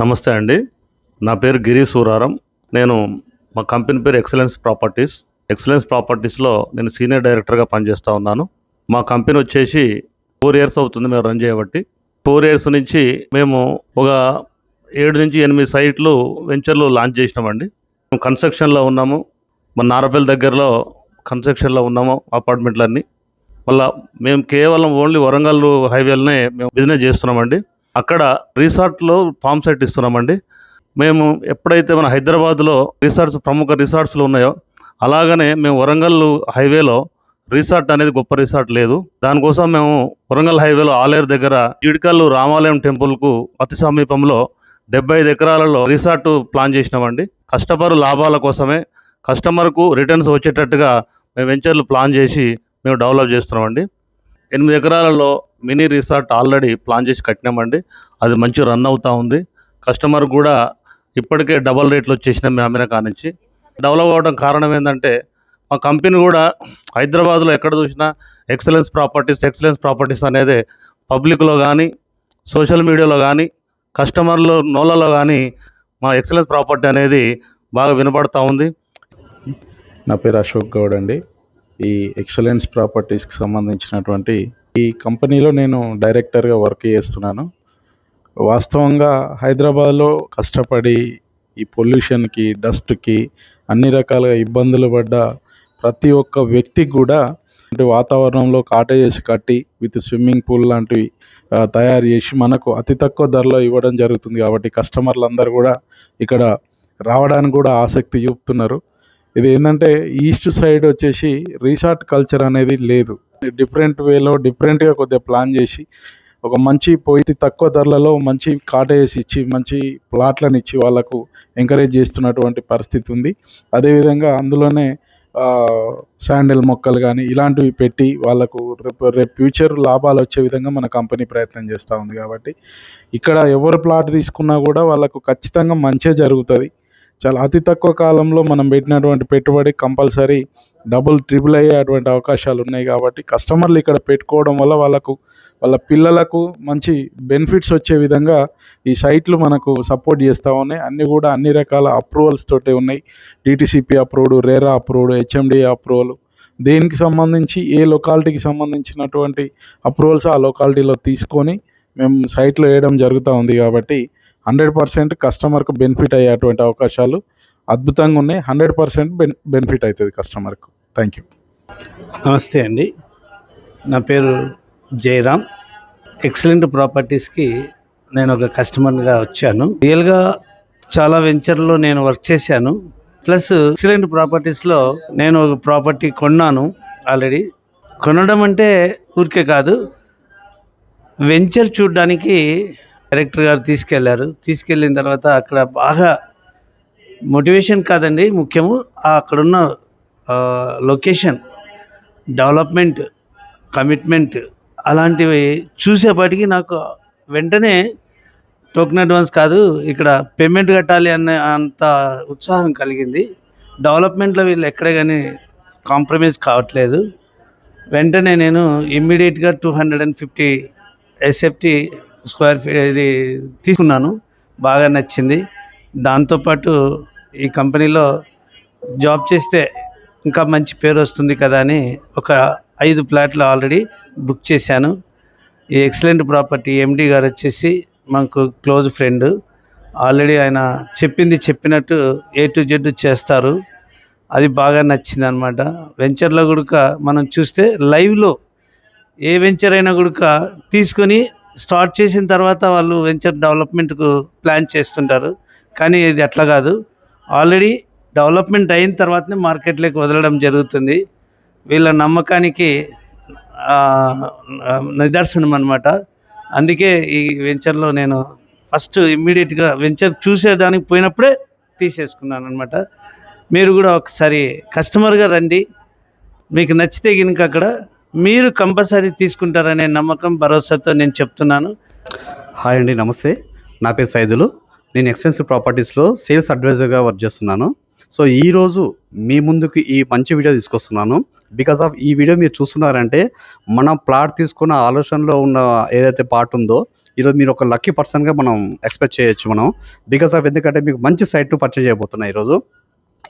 నమస్తే అండి. నా పేరు గిరి సూరారం నేను మా కంపెనీ పేరు ఎక్సలెన్స్ ప్రాపర్టీస్. ఎక్సలెన్స్ ప్రాపర్టీస్లో నేను సీనియర్ డైరెక్టర్గా పనిచేస్తూ ఉన్నాను. మా కంపెనీ వచ్చేసి ఫోర్ ఇయర్స్ అవుతుంది మేము రన్ చేయబట్టి. ఫోర్ ఇయర్స్ నుంచి మేము ఒక ఏడు నుంచి ఎనిమిది సైట్లు వెంచర్లు లాంచ్ చేసినామండి. మేము కన్స్ట్రక్షన్లో ఉన్నాము. మన నారపల్లి దగ్గరలో కన్స్ట్రక్షన్లో ఉన్నాము అపార్ట్మెంట్లన్నీ. మళ్ళా మేము కేవలం ఓన్లీ వరంగల్ హైవేలనే మేము బిజినెస్ చేస్తున్నామండి. అక్కడ రిసార్ట్లో ఫామ్ సెట్ ఇస్తున్నామండి. మేము ఎప్పుడైతే మన హైదరాబాద్లో రిసార్ట్స్ ప్రముఖ రిసార్ట్స్లు ఉన్నాయో అలాగనే మేము వరంగల్ హైవేలో రిసార్ట్ అనేది గొప్ప రిసార్ట్ లేదు. దానికోసం మేము వరంగల్ హైవేలో ఆలేరు దగ్గర జీడికల్లు రామాలయం టెంపుల్కు అతి సమీపంలో డెబ్బై ఐదు ఎకరాలలో రిసార్ట్ ప్లాన్ చేసినామండి. కస్టమర్ లాభాల కోసమే కస్టమర్కు రిటర్న్స్ వచ్చేటట్టుగా మేము వెంచర్లు ప్లాన్ చేసి మేము డెవలప్ చేస్తున్నామండి. ఎనిమిది ఎకరాలలో మినీ రిసార్ట్ ఆల్రెడీ ప్లాన్ చేసి కట్టినామండి. అది మంచి రన్ అవుతూ ఉంది. కస్టమర్ కూడా ఇప్పటికే డబల్ రేట్లు వచ్చేసినాయి మేము అమ్మిన కానించి డెవలప్ అవ్వడం కారణం ఏంటంటే మా కంపెనీ కూడా హైదరాబాద్లో ఎక్కడ చూసినా ఎక్సలెన్స్ ప్రాపర్టీస్ ఎక్సలెన్స్ ప్రాపర్టీస్ అనేది పబ్లిక్లో కానీ సోషల్ మీడియాలో కానీ కస్టమర్లు నోళ్ళలో కానీ మా ఎక్సలెన్స్ ప్రాపర్టీ అనేది బాగా వినపడతా ఉంది. నా పేరు అశోక్ గౌడ్ అండి. ఈ ఎక్సలెన్స్ ప్రాపర్టీస్కి సంబంధించినటువంటి ఈ కంపెనీలో నేను డైరెక్టర్గా వర్క్ చేస్తున్నాను. వాస్తవంగా హైదరాబాద్లో కష్టపడి ఈ పొల్యూషన్కి డస్ట్కి అన్ని రకాలుగా ఇబ్బందులు పడ్డ ప్రతి ఒక్క వ్యక్తికి కూడా అంటే వాతావరణంలో కాటేజెస్ కట్టి విత్ స్విమ్మింగ్ పూల్ లాంటివి తయారు చేసి మనకు అతి తక్కువ ధరలో ఇవ్వడం జరుగుతుంది కాబట్టి కస్టమర్లు అందరూ కూడా ఇక్కడ రావడానికి కూడా ఆసక్తి చూపుతున్నారు. ఇది ఏంటంటే ఈస్ట్ సైడ్ వచ్చేసి రీసార్ట్ కల్చర్ అనేది లేదు. డిఫరెంట్ వేలో డిఫరెంట్గా కొద్దిగా ప్లాన్ చేసి ఒక మంచి పోయి తక్కువ ధరలలో మంచి కాటేజెస్ ఇచ్చి మంచి ప్లాట్లను ఇచ్చి వాళ్ళకు ఎంకరేజ్ చేస్తున్నటువంటి పరిస్థితి ఉంది. అదేవిధంగా అందులోనే శాండిల్ మొక్కలు కానీ ఇలాంటివి పెట్టి వాళ్ళకు రేపు రేపు ఫ్యూచర్ లాభాలు వచ్చే విధంగా మన కంపెనీ ప్రయత్నం చేస్తూ ఉంది కాబట్టి ఇక్కడ ఎవరు ప్లాట్ తీసుకున్నా కూడా వాళ్ళకు ఖచ్చితంగా మంచే జరుగుతుంది. చాలా అతి తక్కువ కాలంలో మనం పెట్టినటువంటి పెట్టుబడి కంపల్సరీ డబుల్ ట్రిపుల్ అయ్యేటువంటి అవకాశాలు ఉన్నాయి కాబట్టి కస్టమర్లు ఇక్కడ పెట్టుకోవడం వల్ల వాళ్ళకు వాళ్ళ పిల్లలకు మంచి బెనిఫిట్స్ వచ్చే విధంగా ఈ సైట్లు మనకు సపోర్ట్ చేస్తూ ఉన్నాయి. అన్నీ కూడా అన్ని రకాల అప్రూవల్స్ తోటే ఉన్నాయి. DTCP approved RERA approved HMD approval దేనికి సంబంధించి ఏ లొకాలిటీకి సంబంధించినటువంటి అప్రూవల్స్ ఆ లొకాలిటీలో తీసుకొని మేము సైట్లో వేయడం జరుగుతూ ఉంది కాబట్టి హండ్రెడ్ పర్సెంట్ కస్టమర్కు బెనిఫిట్ అయ్యేటువంటి అవకాశాలు అద్భుతంగా ఉన్నాయి. హండ్రెడ్ పర్సెంట్ బెన్ బెనిఫిట్ అవుతుంది కస్టమర్కు. Thank you. నమస్తే అండి. నా పేరు జయరామ్. ఎక్సలెంట్ ప్రాపర్టీస్కి నేను ఒక కస్టమర్గా వచ్చాను. రియల్గా చాలా వెంచర్లో నేను వర్క్ చేశాను. ప్లస్ ఎక్సలెంట్ ప్రాపర్టీస్లో నేను ఒక ప్రాపర్టీ కొన్నాను ఆల్రెడీ. కొనడం అంటే ఊరికే కాదు. వెంచర్ చూడడానికి డైరెక్టర్ గారు తీసుకెళ్ళారు. తీసుకెళ్ళిన తర్వాత అక్కడ బాగా మోటివేషన్ కాదండి ముఖ్యము. అక్కడున్న లొకేషన్ డెవలప్మెంట్ కమిట్మెంట్ అలాంటివి చూసేపాటికి నాకు వెంటనే టోకెన్ అడ్వాన్స్ కాదు ఇక్కడ పేమెంట్ కట్టాలి అనే అంత ఉత్సాహం కలిగింది. డెవలప్మెంట్లో వీళ్ళు ఎక్కడే కానీ కాంప్రమైజ్ కావట్లేదు. వెంటనే నేను ఇమ్మీడియట్గా two hundred and fifty SFT square feet ఇది తీసుకున్నాను. బాగా నచ్చింది. దాంతోపాటు ఈ కంపెనీలో జాబ్ చేస్తే ఇంకా మంచి పేరు వస్తుంది కదా అని ఒక ఐదు ప్లాట్లు ఆల్రెడీ బుక్ చేశాను. ఈ ఎక్సలెంట్ ప్రాపర్టీ ఎండి గారు వచ్చేసి మాకు క్లోజ్ ఫ్రెండ్. ఆల్రెడీ ఆయన చెప్పింది చెప్పినట్టు ఏ టు జెడ్ చేస్తారు. అది బాగా నచ్చింది అనమాట వెంచర్లో కూడా మనం చూస్తే లైవ్లో ఏ వెంచర్ అయినా కూడా తీసుకొని స్టార్ట్ చేసిన తర్వాత వాళ్ళు వెంచర్ డెవలప్మెంట్కు ప్లాన్ చేస్తుంటారు. కానీ ఇది అట్లా కాదు. ఆల్రెడీ డెవలప్మెంట్ అయిన తర్వాతనే మార్కెట్లోకి వదలడం జరుగుతుంది. వీళ్ళ నమ్మకానికి నిదర్శనం అనమాట అందుకే ఈ వెంచర్లో నేను ఫస్ట్ ఇమ్మీడియట్గా వెంచర్ చూసేదానికి పోయినప్పుడే తీసేసుకున్నాను అనమాట మీరు కూడా ఒకసారి కస్టమర్గా రండి. మీకు నచ్చితే కనుక అక్కడ మీరు కంపల్సరీ తీసుకుంటారనే నమ్మకం భరోసాతో నేను చెప్తున్నాను. హాయ్ అండి నమస్తే. నా పేరు సైదులు. నేను ఎక్స్టెన్సివ్ ప్రాపర్టీస్లో సేల్స్ అడ్వైజర్గా వర్క్ చేస్తున్నాను. సో ఈరోజు మీ ముందుకు ఈ మంచి వీడియో తీసుకొస్తున్నాను. బికాస్ ఆఫ్ ఈ వీడియో మీరు చూస్తున్నారంటే మనం ప్లాట్ తీసుకున్న ఆలోచనలో ఉన్న ఏదైతే పార్ట్ ఉందో ఈరోజు మీరు ఒక లక్కీ పర్సన్గా మనం ఎక్స్పెక్ట్ చేయొచ్చు మనం. బికాస్ ఆఫ్ ఎందుకంటే మీకు మంచి సైట్ పర్చేజ్ చేయబోతున్నాయి ఈరోజు.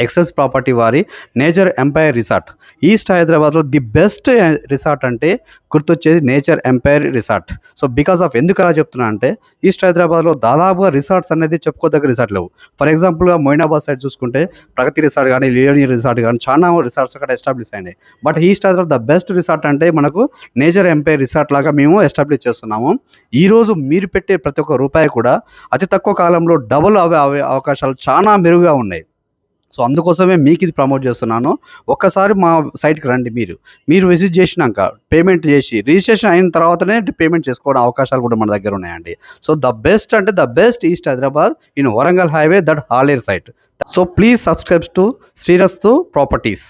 ఎక్సెస్ ప్రాపర్టీ వారి నేచర్ ఎంపైర్ రిసార్ట్. ఈస్ట్ హైదరాబాద్లో ది బెస్ట్ రిసార్ట్ అంటే గుర్తొచ్చేది nature empire resort. So because of ఎందుకు అలా చెప్తున్నా అంటే ఈస్ట్ హైదరాబాద్లో దాదాపుగా రిసార్ట్స్ అనేది చెప్పుకోదగ్గ రిసార్ట్ లేవు. ఫర్ ఎగ్జాంపుల్గా మొయినాబాద్ సైడ్ చూసుకుంటే ప్రగతి రిసార్ట్ కానీ లియోని రిసార్ట్ కానీ చాలా రిసార్ట్స్ అక్కడ ఎస్టాబ్లిష్ అయినాయి. But east Hyderabad the best resort అంటే మనకు నేచర్ ఎంపైర్ రిసార్ట్ లాగా మేము ఎస్టాబ్లిష్ చేస్తున్నాము. ఈరోజు మీరు పెట్టే ప్రతి ఒక్క రూపాయి కూడా అతి తక్కువ కాలంలో డబుల్ అవే అవే అవకాశాలు చాలా మెరుగుగా ఉన్నాయి. సో అందుకోసమే మీకు ఇది ప్రమోట్ చేస్తున్నాను. ఒక్కసారి మా సైట్కి రండి మీరు. మీరు విజిట్ చేసినాక పేమెంట్ చేసి రిజిస్ట్రేషన్ అయిన తర్వాతనే పేమెంట్ చేసుకోవడం అవకాశాలు కూడా మన దగ్గర ఉన్నాయండి. సో ద బెస్ట్ అంటే the best east Hyderabad in Warangal highway that హాలేర్ site so please subscribes to Srirastu Properties